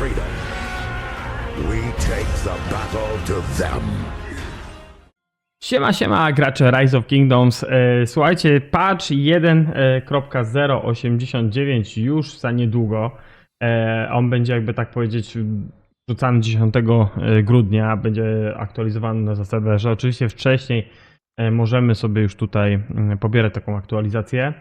freedom. We take the battle to them. Siema, siema, gracze Rise of Kingdoms. E, Słuchajcie, patch 1.089 już za niedługo. E, On będzie, jakby tak powiedzieć, rzucany 10 grudnia. Będzie aktualizowany na zasadę, że oczywiście wcześniej e, możemy sobie już tutaj mm, pobierać taką aktualizację.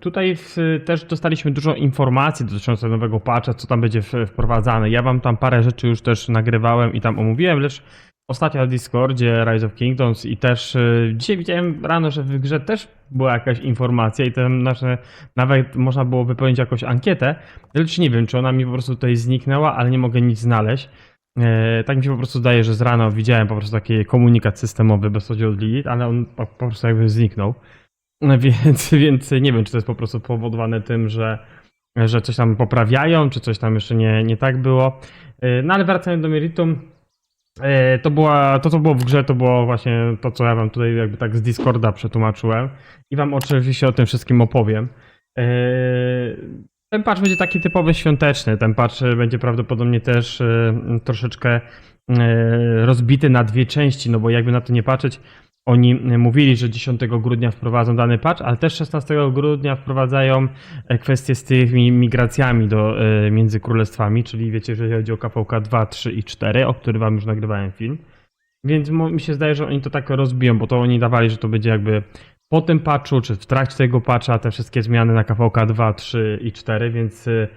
Tutaj w, też dostaliśmy dużo informacji dotyczących nowego patcha, co tam będzie wprowadzane. Ja wam tam parę rzeczy już też nagrywałem i tam omówiłem, lecz ostatnio na Discordzie Rise of Kingdoms i też y, dzisiaj widziałem rano, że w grze też była jakaś informacja i tam nasze, nawet można było wypełnić jakąś ankietę, lecz nie wiem, czy ona mi po prostu tutaj zniknęła, ale nie mogę nic znaleźć. E, tak mi się po prostu zdaje, że z rana widziałem po prostu taki komunikat systemowy bezpośrednio od Lilith, ale on po prostu jakby zniknął. No Więc, więc nie wiem, czy to jest po prostu powodowane tym, że, że coś tam poprawiają, czy coś tam jeszcze nie, nie tak było. E, No ale wracając do meritum, E, To, była, to, co było w grze, to było właśnie to, co ja wam tutaj jakby tak z Discorda przetłumaczyłem i wam oczywiście o tym wszystkim opowiem. E, Ten patch będzie taki typowy świąteczny. Ten patch będzie prawdopodobnie też troszeczkę rozbity na dwie części, no bo jakby na to nie patrzeć, oni mówili, że 10 grudnia wprowadzą dany patch, ale też 16 grudnia wprowadzają e, kwestie z tymi migracjami do, e, między królestwami, czyli wiecie, jeżeli chodzi o KVK 2, 3 i 4, o którym wam już nagrywałem film. Więc mi się zdaje, że oni to tak rozbiją, bo to oni dawali, że to będzie jakby po tym patchu, czy w trakcie tego patcha te wszystkie zmiany na KVK 2, 3 i 4, więc y,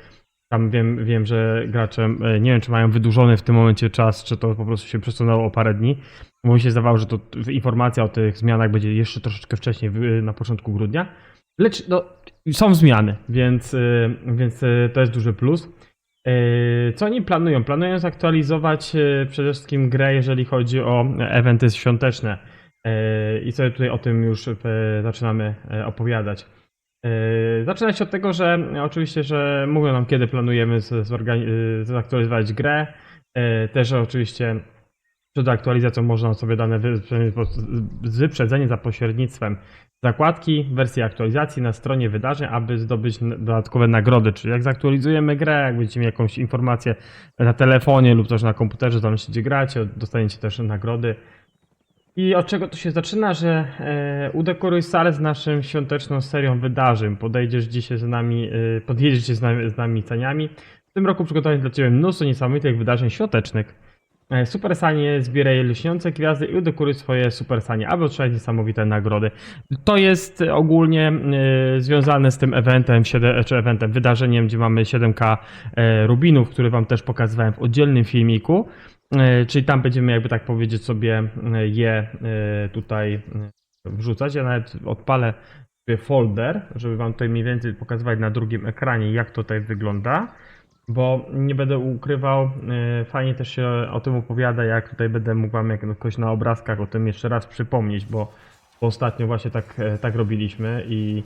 tam wiem, wiem, że gracze, nie wiem, czy mają wydłużony w tym momencie czas, czy to po prostu się przesunęło o parę dni, bo mi się zdawało, że to informacja o tych zmianach będzie jeszcze troszeczkę wcześniej, na początku grudnia. Lecz no, są zmiany, więc, y, więc y, to jest duży plus. Yy, Co oni planują? Planują zaktualizować przede wszystkim grę, jeżeli chodzi o eventy świąteczne. I sobie tutaj o tym już zaczynamy opowiadać. Zaczyna się od tego, że oczywiście, że mówią nam, kiedy planujemy zaktualizować grę. Też oczywiście przed aktualizacją można sobie dane z wyprzedzenie za pośrednictwem zakładki, wersji aktualizacji na stronie wydarzeń, aby zdobyć dodatkowe nagrody. Czyli jak zaktualizujemy grę, jak będziecie mieli jakąś informację na telefonie lub też na komputerze, tam gdzie gracie, dostaniecie też nagrody. I od czego to się zaczyna, że e, udekoruj salę z naszą świąteczną serią wydarzeń. Podejdziesz dzisiaj z nami, e, podjedziesz dzisiaj z nami, z nami ceniami. W tym roku przygotowałem dla Ciebie mnóstwo niesamowitych wydarzeń świątecznych. E, Super Sanie zbieraj lśniące gwiazdy i udekoruj swoje Super Sanie, aby otrzymać niesamowite nagrody. To jest ogólnie e, związane z tym eventem, czy eventem, wydarzeniem, gdzie mamy 7K e, rubinów, który Wam też pokazywałem w oddzielnym filmiku. Czyli tam będziemy, jakby tak powiedzieć, sobie je tutaj wrzucać. Ja nawet odpalę sobie folder, żeby Wam tutaj mniej więcej pokazywać na drugim ekranie, jak to tutaj wygląda bo nie będę ukrywał, e, fajnie też się o tym opowiada, jak tutaj będę mógł wam jakoś na obrazkach o tym jeszcze raz przypomnieć, bo, ostatnio właśnie tak, e, tak robiliśmy i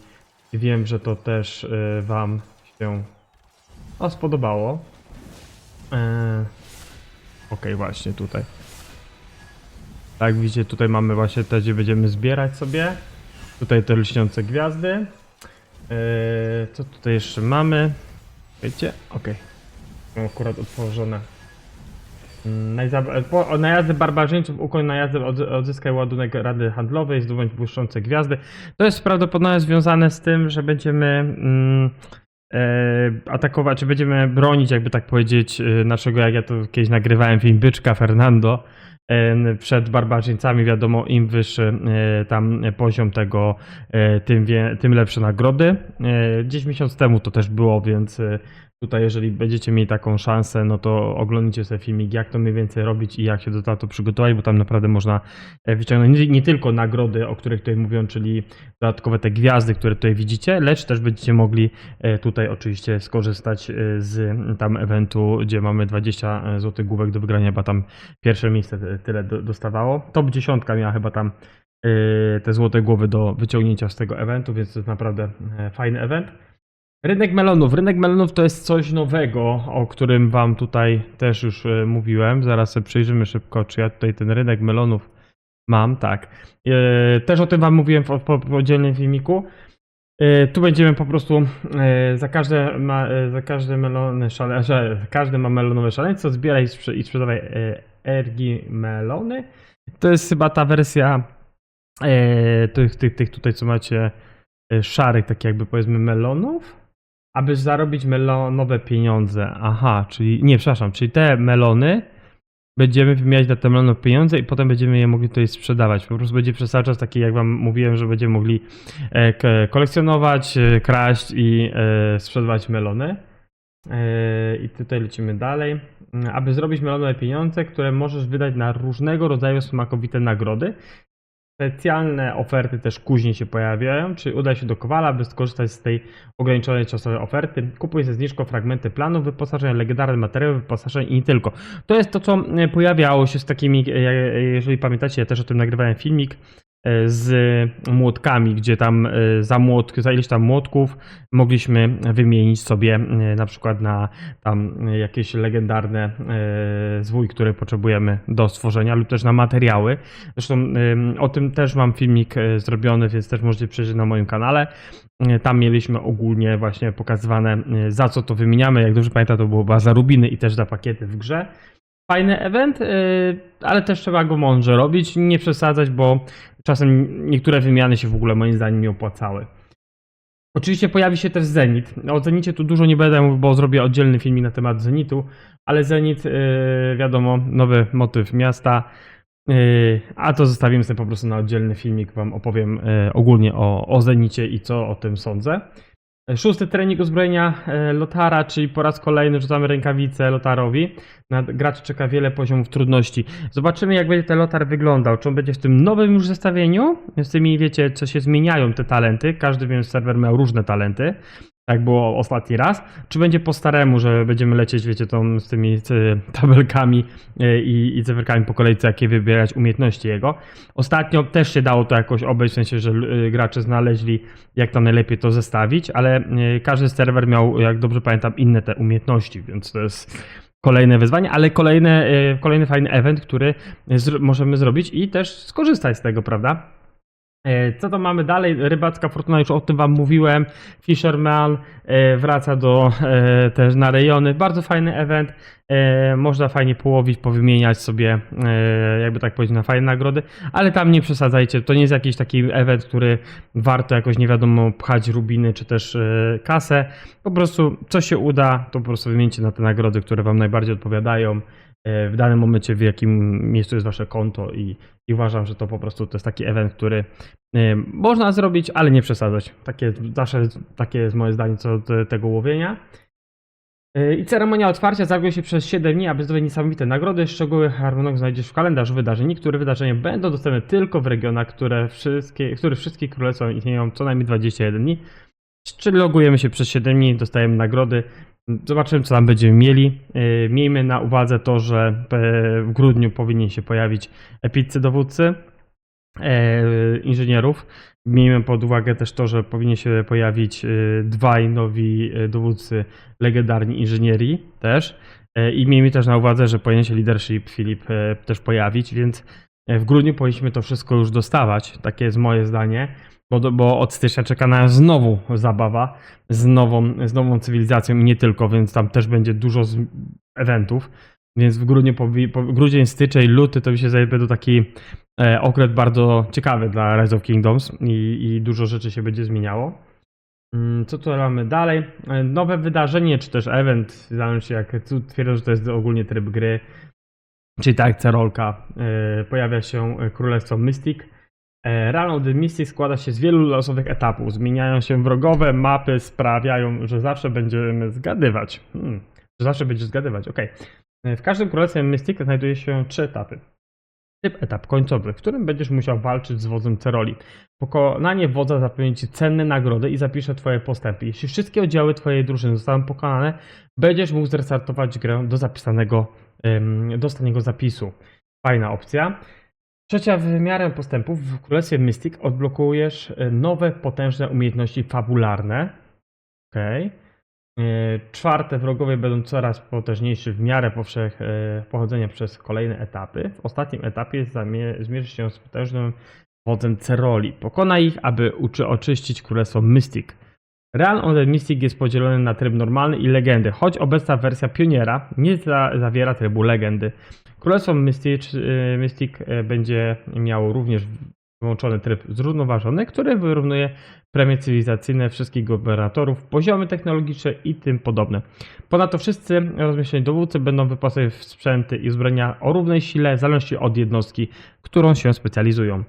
wiem, że to też e, wam się spodobało. E, Okej, właśnie tutaj. Tak, widzicie, tutaj mamy właśnie te, gdzie będziemy zbierać sobie. Tutaj te lśniące gwiazdy. Co tutaj jeszcze mamy? Wiecie? Okej. Akurat otworzone. Po- Najazdy barbarzyńców, ukoń najazdy, od, odzyskaj ładunek Rady Handlowej, zdobądź błyszczące gwiazdy. To jest prawdopodobnie związane z tym, że będziemy mm, e, atakować, czy będziemy bronić, jakby tak powiedzieć, e, naszego, jak ja to kiedyś nagrywałem, film Byczka Fernando, e, przed barbarzyńcami, wiadomo, im wyższy e, tam poziom tego, e, tym, wie, tym lepsze nagrody. E, Gdzieś miesiąc temu to też było, więc e, tutaj jeżeli będziecie mieli taką szansę, no to oglądnijcie sobie filmik, jak to mniej więcej robić i jak się do tematu przygotować, bo tam naprawdę można e, wyciągnąć nie, nie tylko nagrody, o których tutaj mówią, czyli dodatkowe te gwiazdy, które tutaj widzicie, lecz też będziecie mogli e, tutaj oczywiście skorzystać e, z tam eventu, gdzie mamy 20 zł główek do wygrania, bo tam pierwsze miejsce tyle do- dostawało. Top 10 miała chyba tam te złote głowy do wyciągnięcia z tego eventu, więc to jest naprawdę fajny event. Rynek melonów. Rynek melonów to jest coś nowego, o którym Wam tutaj też już e, mówiłem. Zaraz sobie przyjrzymy szybko, czy ja tutaj ten rynek melonów mam. Tak. E, Też o tym Wam mówiłem w, oddzielnym filmiku. E, Tu będziemy po prostu za każde, ma, za każde melony szale, każdy ma melonowe szaleństwo, zbieraj i sprze- i sprzedawaj ergi melony. To jest chyba ta wersja tych, tych, tych tutaj, co macie szarych, tak jakby powiedzmy melonów, aby zarobić melonowe pieniądze. Aha, czyli, nie, przepraszam, czyli te melony będziemy wymieniać na te melony pieniądze i potem będziemy je mogli tutaj sprzedawać. Po prostu będzie przez cały czas taki, jak wam mówiłem, że będziemy mogli e, kolekcjonować, e, kraść i e, sprzedawać melony. I tutaj lecimy dalej. Mm, Aby zrobić melonowe pieniądze, które możesz wydać na różnego rodzaju smakowite nagrody. Specjalne oferty też później się pojawiają, czyli udaj się do Kowala, aby skorzystać z tej ograniczonej czasowej oferty. Kupuj ze zniżką fragmenty planu, wyposażenia, legendarne materiały, wyposażenia i nie tylko. To jest to, co e, pojawiało się z takimi, e, jeżeli pamiętacie, ja też o tym nagrywałem filmik, e, z młotkami, gdzie tam e, za młotk, za ileś tam młotków mogliśmy wymienić sobie e, na przykład na tam e, jakieś legendarne e, zwój, które potrzebujemy do stworzenia lub też na materiały. Zresztą o tym też mam filmik e, zrobiony, więc też możecie przejrzeć na moim kanale. E, Tam mieliśmy ogólnie właśnie pokazywane e, za co to wymieniamy. Jak dobrze pamiętam, to było za rubiny i też za pakiety w grze. Fajny event, e, ale też trzeba go mądrze robić, nie przesadzać, bo czasem niektóre wymiany się w ogóle moim zdaniem nie opłacały. Oczywiście pojawi się też Zenit. O Zenicie tu dużo nie będę mówił, bo zrobię oddzielny filmik na temat Zenitu, ale Zenit, yy, wiadomo, nowy motyw miasta. Yy, a to zostawimy sobie po prostu na oddzielny filmik. Wam opowiem yy, ogólnie o, o Zenicie i co o tym sądzę. Szósty trening uzbrojenia e, Lotara, czyli po raz kolejny rzucamy rękawice Lotarowi. Na gracz czeka wiele poziomów trudności. Zobaczymy, jak będzie ten Lotar wyglądał. Czy on będzie w tym nowym już zestawieniu? Z tymi, wiecie, co się zmieniają te talenty. Każdy, wiem, serwer miał różne talenty. Tak było ostatni raz. Czy będzie po staremu, że będziemy lecieć, wiecie, tą, z tymi y, tabelkami y, i, i cyferkami po kolejce, jakie wybierać umiejętności jego. Ostatnio też się dało to jakoś obejść, w sensie, że y, gracze znaleźli, jak to najlepiej to zestawić, ale każdy serwer miał, jak dobrze pamiętam, inne te umiejętności, więc to jest kolejne wyzwanie, ale kolejne, kolejny fajny event, który możemy zrobić i też skorzystać z tego, prawda? E, Co to mamy dalej? Rybacka Fortuna, już o tym Wam mówiłem. Fisherman e, wraca do e, też na rejony. Bardzo fajny event. Można fajnie połowić, powymieniać sobie, jakby tak powiedzieć, na fajne nagrody, ale tam nie przesadzajcie. To nie jest jakiś taki event, który warto jakoś nie wiadomo pchać rubiny czy też kasę. Po prostu co się uda, to po prostu wymieńcie na te nagrody, które Wam najbardziej odpowiadają w danym momencie, w jakim miejscu jest Wasze konto i, i uważam, że to po prostu to jest taki event, który e, można zrobić, ale nie przesadzać. Takie zawsze takie jest moje zdanie co do tego łowienia. E, I ceremonia otwarcia zawiła się przez 7 dni, aby zdobyć niesamowite nagrody. Szczegóły harmonogram znajdziesz w kalendarzu wydarzeń. Niektóre wydarzenia będą dostępne tylko w regionach, które wszystkie, których wszystkie królestwa istnieją co najmniej 21 dni. Czyli logujemy się przez 7 dni, dostajemy nagrody. Zobaczymy, co tam będziemy mieli. E, Miejmy na uwadze to, że e, w grudniu powinien się pojawić epiccy dowódcy e, inżynierów. Miejmy pod uwagę też to, że powinien się pojawić dwaj nowi dowódcy legendarni inżynierii też. I miejmy też na uwadze, że powinien się leadership Filip też pojawić, więc w grudniu powinniśmy to wszystko już dostawać. Takie jest moje zdanie. Bo, do- bo od stycznia czeka nas znowu zabawa z nową, z nową cywilizacją i nie tylko, więc tam też będzie dużo z eventów. Więc w grudniu, powi- po, grudzień, styczeń, luty to mi się zdaje będą taki e, okres bardzo ciekawy dla Rise of Kingdoms i, i dużo rzeczy się będzie zmieniało. Mm, Co tu mamy dalej? E, Nowe wydarzenie, czy też event, zależy się jak twierdzą, że to jest ogólnie tryb gry, czyli tak jak Cerolka, e, pojawia się e, Królestwo Mystic. E, Run of the Mystic składa się z wielu losowych etapów. Zmieniają się wrogowe, mapy sprawiają, że zawsze będziemy zgadywać. Hmm, że zawsze będziesz zgadywać, okej. W każdym królestwie Mystic znajduje się trzy etapy. Typ etap końcowy, w którym będziesz musiał walczyć z wodzem Ceroli. Pokonanie wodza zapewni ci cenne nagrody i zapisze twoje postępy. Jeśli wszystkie oddziały twojej drużyny zostaną pokonane, będziesz mógł zrestartować grę do zapisanego, ym, do ostatniego zapisu. Fajna opcja. Trzecia wymiarem postępów w Królestwie Mystic odblokujesz y, nowe, potężne umiejętności fabularne. Okej. Y, Czwarte, wrogowie będą coraz potężniejsi w miarę powszech, y, pochodzenia przez kolejne etapy. W ostatnim etapie zmierzysz się z potężnym wodzem Ceroli. Pokona ich, aby oczyścić królestwo Mystic. Real the Mystic jest podzielony na tryb normalny i legendy, choć obecna wersja pioniera nie za, zawiera trybu legendy. Królestwo Mystic, y, Mystic y, będzie miało również wyłączony tryb zrównoważony, który wyrównuje premie cywilizacyjne wszystkich gubernatorów, poziomy technologiczne i tym podobne. Ponadto wszyscy rozmieszczeni dowódcy będą wyposażeni w sprzęty i uzbrojenia o równej sile, w zależności od jednostki, którą się specjalizują.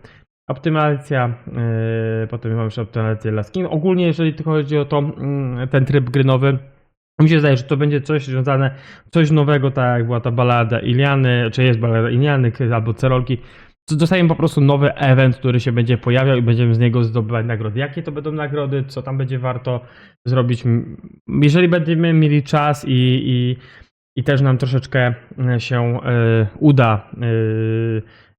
Optymalizacja, yy, potem mamy jeszcze optymalizację dla skin. Ogólnie, jeżeli chodzi o to, mm, ten tryb gry nowy, mi się zdaje, że to będzie coś związane, coś nowego, tak jak była ta balada Iliany, czy jest balada Iliany, albo Cerolki. Dostajemy po prostu nowy event, który się będzie pojawiał i będziemy z niego zdobywać nagrody. Jakie to będą nagrody, co tam będzie warto zrobić. Jeżeli będziemy mieli czas i, i, i też nam troszeczkę e, się e, uda e,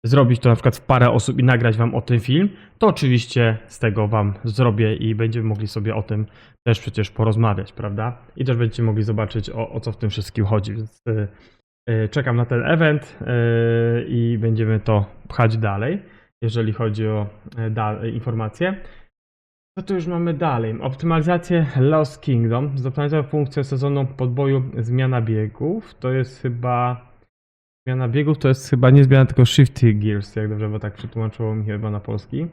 zrobić to na przykład w parę osób i nagrać wam o tym film, to oczywiście z tego wam zrobię i będziemy mogli sobie o tym też przecież porozmawiać, prawda? I też będziecie mogli zobaczyć o, o co w tym wszystkim chodzi, więc czekam na ten event i będziemy to pchać dalej, jeżeli chodzi o informacje. Co tu już mamy dalej? Optymalizację Lost Kingdom. Zoptymalizował funkcję sezonu podboju zmiana biegów. To jest chyba. Zmiana biegów to jest chyba nie zmiana, tylko Shifty Gears, jak dobrze, bo tak przetłumaczyło mi chyba na polski.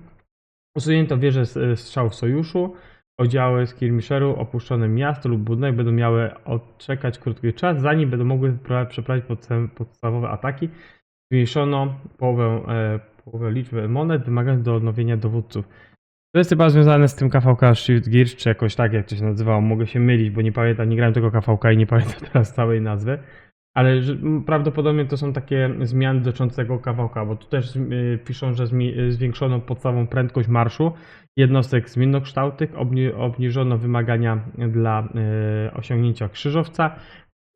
Usunięto wieże z- strzał w sojuszu. Oddziały skirmisherów opuszczone miasto lub budynek będą miały odczekać krótki czas, zanim będą mogły przeprowadzić podsta- podstawowe ataki. Zmniejszono połowę, e, połowę liczby monet wymaganych do odnowienia dowódców. To jest chyba związane z tym KVK Shift Gears, czy jakoś tak, jak to się nazywało. Mogę się mylić, bo nie pamiętam, nie grałem tego KVK i nie pamiętam teraz całej nazwy. Ale że, prawdopodobnie to są takie zmiany dotyczące tego KVK, bo tu też y, piszą, że y, zwiększono podstawową prędkość marszu jednostek zmiennokształtych, obni, obniżono wymagania dla y, osiągnięcia krzyżowca,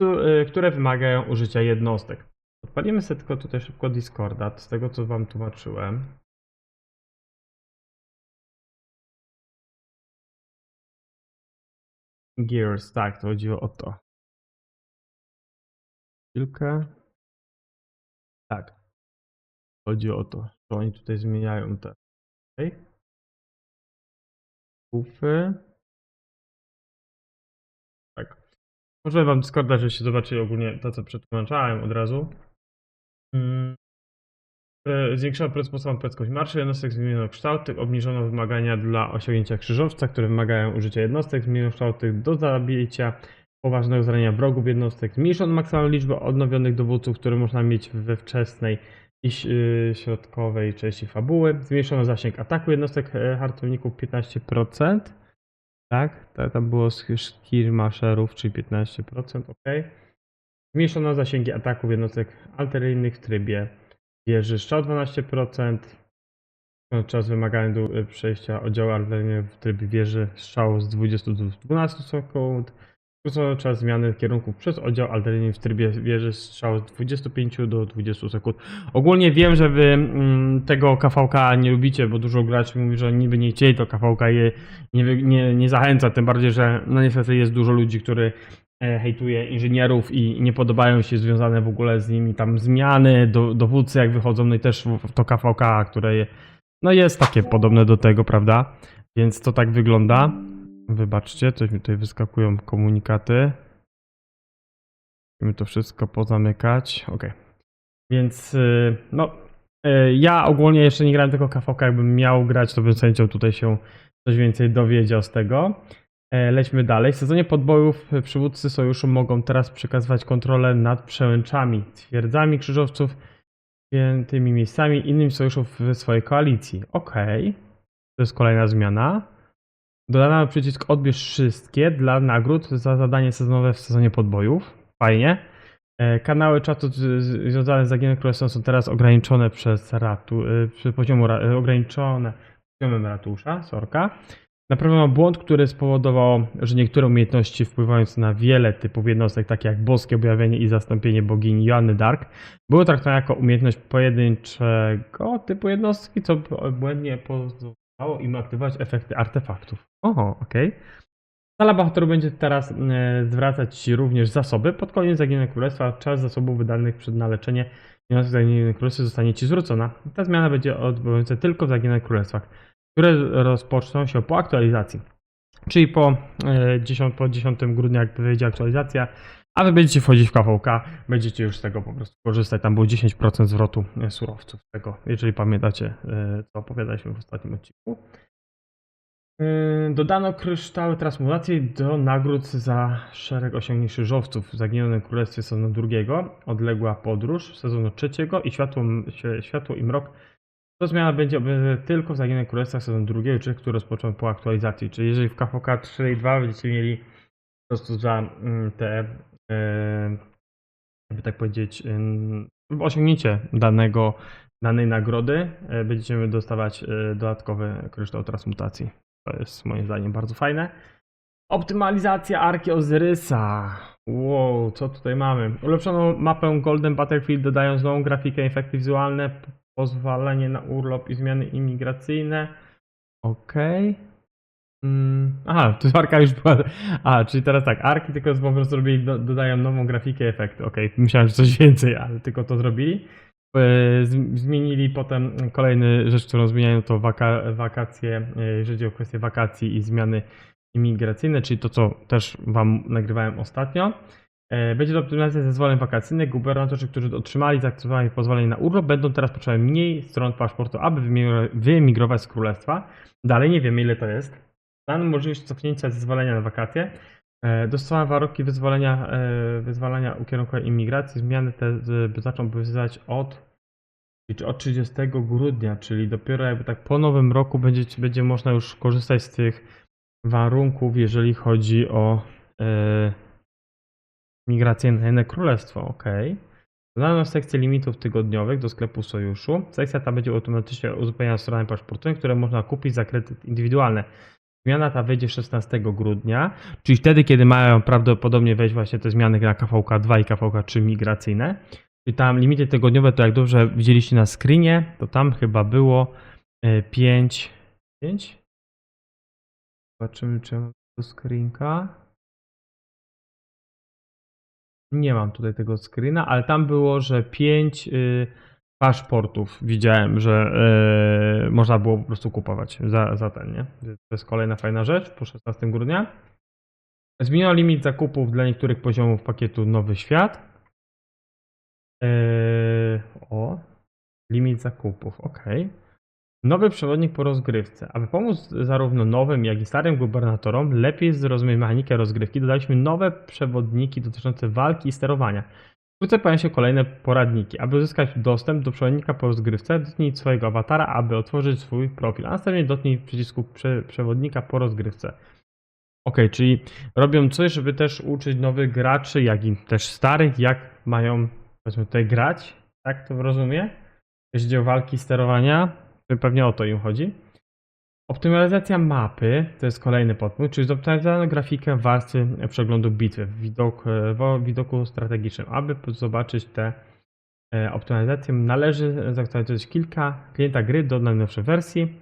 tu, y, które wymagają użycia jednostek. Odpalimy sobie tylko tutaj szybko Discorda, z tego co wam tłumaczyłem. Gears, tak, to chodziło o to. Chwilkę. Tak. Chodzi o to, że oni tutaj zmieniają te. Okay. Bufy. Tak. Może wam Discorda, żebyście zobaczyli ogólnie to, co przetłumaczałem od razu. Mm. E, Zwiększono podstawową prędkość marszy jednostek zmieniono kształty, obniżono wymagania dla osiągnięcia krzyżowca, które wymagają użycia jednostek zmieniokształtych do zabicia poważnego zranienia wrogów jednostek. Zmniejszono maksymalną liczbę odnowionych dowódców, które można mieć we wczesnej i y, środkowej części fabuły. Zmniejszono zasięg ataku jednostek e, hartowników 15%. Tak, tam było z skirmasherów, czyli 15%, ok. Zmniejszono zasięgi ataków jednostek artyleryjnych w trybie wieży strzał 12%. Czas wymagany do e, przejścia oddziału artyleryjnego w trybie wieży strzału z 20 do 12 sekund. Czas zmiany kierunków przez oddział artyleryjny w trybie wieży strzału z 25 do 20 sekund. Ogólnie wiem, że wy mm, tego KVK nie lubicie, bo dużo graczy mówi, że niby nie chcieli to KVK je nie, nie, nie zachęca, tym bardziej, że no niestety jest dużo ludzi, który hejtuje inżynierów i nie podobają się związane w ogóle z nimi tam zmiany, do, dowódcy jak wychodzą, no i też to KVK, które je, no jest takie podobne do tego, prawda? Więc to tak wygląda. Wybaczcie, coś mi tutaj wyskakują komunikaty. Musimy to wszystko pozamykać. Ok. Więc y, no, y, ja ogólnie jeszcze nie grałem tego KVK, jakbym miał grać, to bym chęcią tutaj się coś więcej dowiedział z tego. E, Lećmy dalej. W sezonie podbojów e, przywódcy sojuszu mogą teraz przekazywać kontrolę nad przełęczami, twierdzami krzyżowców, świętymi miejscami innym sojuszów w swojej koalicji. Okej. To jest kolejna zmiana. Dodano przycisk odbierz wszystkie dla nagród za zadanie sezonowe w sezonie podbojów. Fajnie. E, Kanały czatu związane z zaginionym królestwem są teraz ograniczone przez ratu, e, ograniczone poziomem ratusza, sorka. Naprawiono błąd, który spowodował, że niektóre umiejętności wpływające na wiele typów jednostek, takie jak boskie objawienie i zastąpienie bogini Joanny Dark, były traktowane jako umiejętność pojedynczego typu jednostki, co błędnie pozwalało im aktywować efekty artefaktów. Oho, okej. Sala bohaterów będzie teraz e, zwracać ci również zasoby. Pod koniec zaginionego królestwa czas zasobów wydanych przed na leczenie Wniosek Zaginionej Królestwie zostanie Ci zwrócona. Ta zmiana będzie obowiązująca tylko w Zaginionych Królestwach, które rozpoczną się po aktualizacji. Czyli po, e, 10, po 10 grudnia, jak wyjdzie aktualizacja, a Wy będziecie wchodzić w KVK, będziecie już z tego po prostu korzystać. Tam było 10% zwrotu e, surowców tego, jeżeli pamiętacie, e, co opowiadaliśmy w ostatnim odcinku. Dodano kryształy transmutacji do nagród za szereg osiągnięć krzyżowców w Zaginionym Królestwie sezonu drugiego, odległa podróż sezonu trzeciego i światło, światło i mrok. To zmiana będzie obowiązywać tylko w Zaginionych Królestwach sezonu drugiego, czyli który rozpoczął po aktualizacji. Czyli jeżeli w KVK 3 i 2 będziecie mieli po prostu za mm, te, yy, jakby tak powiedzieć, yy, osiągnięcie danego, danej nagrody, yy, będziemy dostawać yy, dodatkowy kryształ transmutacji. To jest moim zdaniem bardzo fajne. Optymalizacja Arki Ozyrysa. Wow, co tutaj mamy? Ulepszono mapę Golden Battlefield, dodając nową grafikę, efekty wizualne, pozwolenie na urlop i zmiany imigracyjne. Okej. Mm, aha, jest Arka już była. A, czyli teraz tak, Arki tylko po prostu zrobili, do, dodają nową grafikę, efekty. Okej, myślałem, że coś więcej, ale tylko to zrobili. E, Zmienili potem kolejny rzecz, którą zmieniają to waka, wakacje, e, jeżeli chodzi o kwestię wakacji i zmiany imigracyjne, czyli to, co też Wam nagrywałem ostatnio. E, Będzie to optymalizacja zezwoleń wakacyjnych. Gubernatorzy, którzy otrzymali zaakceptowanie pozwolenie na urlop, będą teraz potrzebować mniej stron paszportu, aby wyemigrować z królestwa. Dalej nie wiemy, ile to jest. Dano możliwość cofnięcia zezwolenia na wakacje. E, Dostosowano warunki wyzwolenia, e, wyzwalania ukierunkowania imigracji. Zmiany te zaczną obowiązywać od, od 30 grudnia, czyli dopiero jakby tak po nowym roku będzie, będzie można już korzystać z tych warunków, jeżeli chodzi o e, inne królestwo. Ok. Dodano sekcję limitów tygodniowych do sklepu sojuszu. Sekcja ta będzie automatycznie uzupełniana stronami paszportowymi, które można kupić za kredyt indywidualny. Zmiana ta wejdzie 16 grudnia, czyli wtedy, kiedy mają prawdopodobnie wejść właśnie te zmiany na KVK 2 i KVK 3 migracyjne. I tam limity tygodniowe, to jak dobrze widzieliście na screenie, to tam chyba było 5. 5? Zobaczymy, czy mam tu screenka. Nie mam tutaj tego screena, ale tam było, że 5 paszportów widziałem, że y, można było po prostu kupować za, za ten, nie? To jest kolejna fajna rzecz po 16 grudnia. Zmieniono limit zakupów dla niektórych poziomów pakietu Nowy Świat. Yy, o, limit zakupów, ok. Nowy przewodnik po rozgrywce. Aby pomóc zarówno nowym, jak i starym gubernatorom lepiej zrozumieć mechanikę rozgrywki, dodaliśmy nowe przewodniki dotyczące walki i sterowania. Wkrótce pojawią się kolejne poradniki. Aby uzyskać dostęp do przewodnika po rozgrywce, dotknij swojego awatara, aby otworzyć swój profil, a następnie dotknij przycisku prze przewodnika po rozgrywce. Ok, czyli robią coś, żeby też uczyć nowych graczy, jak i też starych, jak mają powiedzmy tutaj grać. Tak to rozumie? Jeśli chodzi o walki i sterowania, pewnie o to im chodzi. Optymalizacja mapy to jest kolejny podpunkt, czyli zoptymalizowano grafikę warstwy przeglądu bitwy w widok, w widoku strategicznym. Aby zobaczyć te e, optymalizacje, należy zaktualizować kilka klienta gry do najnowszej wersji.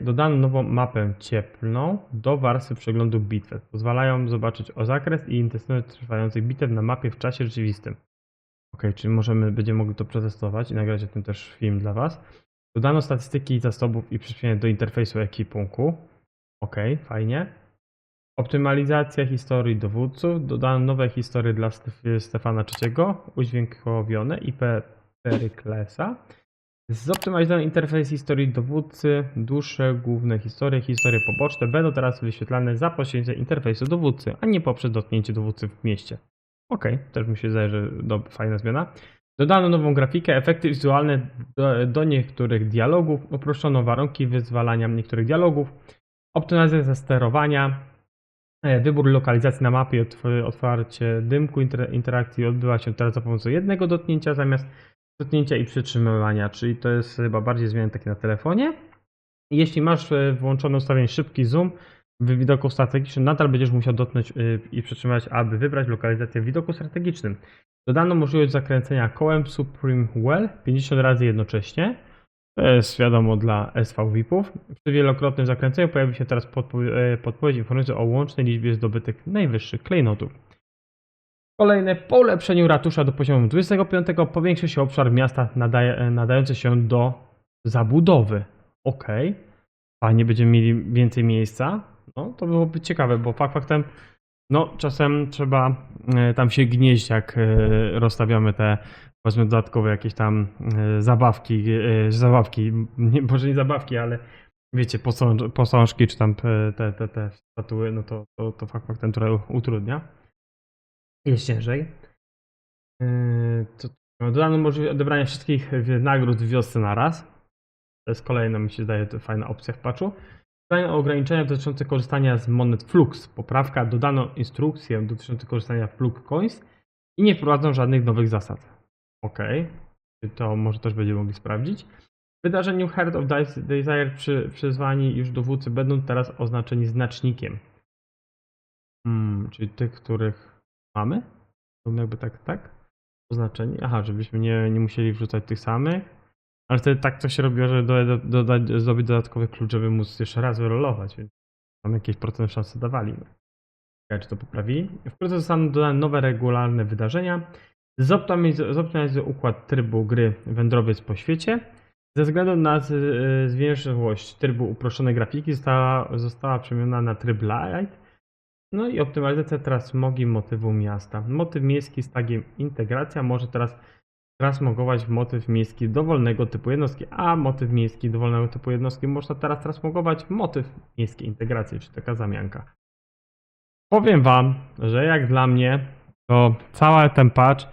Dodano nową mapę cieplną do warstwy przeglądu bitwy. Pozwalają zobaczyć o zakres i intensywność trwających bitew na mapie w czasie rzeczywistym. Ok, czyli możemy, będziemy mogli to przetestować i nagrać o tym też film dla Was. Dodano statystyki zasobów i przyspieszenie do interfejsu ekwipunku. Ok, fajnie. Optymalizacja historii dowódców. Dodano nowe historie dla Stef- Stefana III, udźwiękowione i Pe- Peryklesa. Zoptymalizowany interfejs historii dowódcy, dłuższe główne historie, historie poboczne będą teraz wyświetlane za pośrednictwem interfejsu dowódcy, a nie poprzez dotknięcie dowódcy w mieście. Ok, też mi się zdaje, że fajna zmiana. Dodano nową grafikę, efekty wizualne do, do niektórych dialogów, uproszczono warunki wyzwalania niektórych dialogów, optymalizacja sterowania, e, wybór lokalizacji na mapie, otw- otwarcie dymku inter, interakcji odbywa się teraz za pomocą jednego dotknięcia zamiast dotknięcia i przytrzymywania, czyli to jest chyba bardziej zmiany takie na telefonie. Jeśli masz e, włączone ustawienie szybki zoom w widoku strategicznym, nadal będziesz musiał dotknąć y, i przytrzymać, aby wybrać lokalizację w widoku strategicznym. Dodano możliwość zakręcenia kołem Supreme Well 50 razy jednocześnie. To jest wiadomo dla SV VIP-ów. Przy wielokrotnym zakręceniu pojawi się teraz e, podpowiedź informacji o łącznej liczbie zdobytych najwyższych klejnotów. Kolejne po ulepszeniu ratusza do poziomu 25 powiększy się obszar miasta nadaje, nadający się do zabudowy. Ok. Fajnie będziemy mieli więcej miejsca. No, to byłoby ciekawe, bo fakt faktem, no, czasem trzeba e, tam się gnieść, jak e, rozstawiamy te, powiedzmy, dodatkowe jakieś tam e, zabawki, zabawki, nie, może nie zabawki, ale wiecie, posąż, posążki, czy tam te, te, te statuły, no to, to, to fakt faktem trochę utrudnia. Jest ciężej. Dodano możliwość odebrania wszystkich nagród w wiosce na raz. To jest kolejna, mi się zdaje, fajna opcja w patchu. Dodano ograniczenia dotyczące korzystania z monet Flux. Poprawka. Dodano instrukcję dotyczącą korzystania Flux Coins i nie wprowadzą żadnych nowych zasad. Ok. To może też będziemy mogli sprawdzić. W wydarzeniu Heart of Desire przy, przyzwani już dowódcy będą teraz oznaczeni znacznikiem. Hmm, czyli tych, których mamy? Jakby tak, tak? Oznaczeni? Aha, żebyśmy nie, nie musieli wrzucać tych samych. Ale wtedy tak to się robiło, że do, do, dodać, zdobyć dodatkowy klucz, żeby móc jeszcze raz wyrolować, więc tam jakieś procent szansy dawali. Ciekawe, czy to poprawili. Wkrótce zostaną dodane nowe regularne wydarzenia. Zoptymaliz- Zoptymalizują układ trybu gry Wędrowiec po świecie. Ze względu na z- zwiększłość trybu uproszczonej grafiki została, została przemieniona na tryb light. No i optymalizacja transmogi motywu miasta. Motyw miejski z tagiem integracja może teraz transmogować w motyw miejski dowolnego typu jednostki, a motyw miejski dowolnego typu jednostki można teraz transmogować w motyw miejskiej integracji, czyli taka zamianka. Powiem Wam, że jak dla mnie, to cały ten patch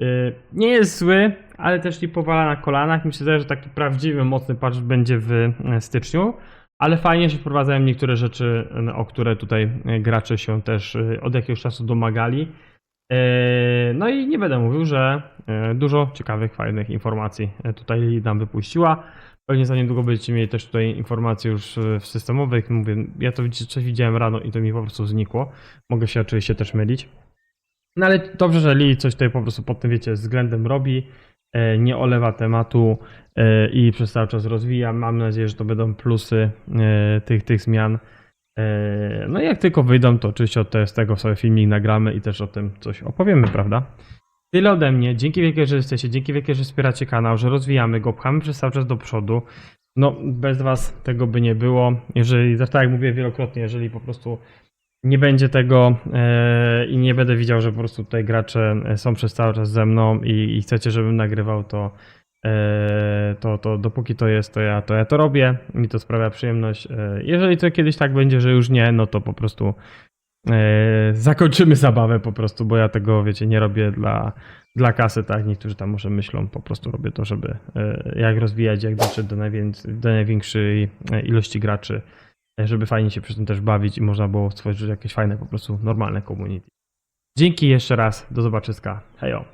yy, nie jest zły, ale też nie powala na kolanach. Mi się wydaje, że taki prawdziwy, mocny patch będzie w e, styczniu. Ale fajnie, że wprowadzają niektóre rzeczy, e, o które tutaj e, gracze się też od jakiegoś czasu domagali. No i nie będę mówił, że dużo ciekawych, fajnych informacji e, tutaj nam wypuściła. Pewnie za niedługo będziecie mieli też tutaj informacje już e, w systemowych. Mówię, ja to coś widziałem rano i to mi po prostu znikło. Mogę się oczywiście też mylić. No ale dobrze, że Lee coś tutaj po prostu pod tym, wiecie, względem robi, e, nie olewa tematu e, i przez cały czas rozwija. Mam nadzieję, że to będą plusy e, tych, tych zmian. E, No i jak tylko wyjdą, to oczywiście od tego sobie filmik nagramy i też o tym coś opowiemy, prawda? Tyle ode mnie. Dzięki wielkie, że jesteście. Dzięki wielkie, że wspieracie kanał, że rozwijamy go, pchamy przez cały czas do przodu. No, bez was tego by nie było. Jeżeli, tak jak mówię wielokrotnie, jeżeli po prostu nie będzie tego e, i nie będę widział, że po prostu tutaj gracze e, są przez cały czas ze mną i, i chcecie, żebym nagrywał, to, e, to, to dopóki to jest, to ja, to ja to robię. Mi to sprawia przyjemność. Jeżeli to kiedyś tak będzie, że już nie, no to po prostu zakończymy zabawę po prostu, bo ja tego, wiecie, nie robię dla, dla kasy, tak? Niektórzy tam może myślą, po prostu robię to, żeby e, jak rozwijać, jak dotrzeć do, do największej e, ilości graczy, e, żeby fajnie się przy tym też bawić i można było stworzyć jakieś fajne, po prostu normalne community. Dzięki jeszcze raz, do zobaczyska. Hejo.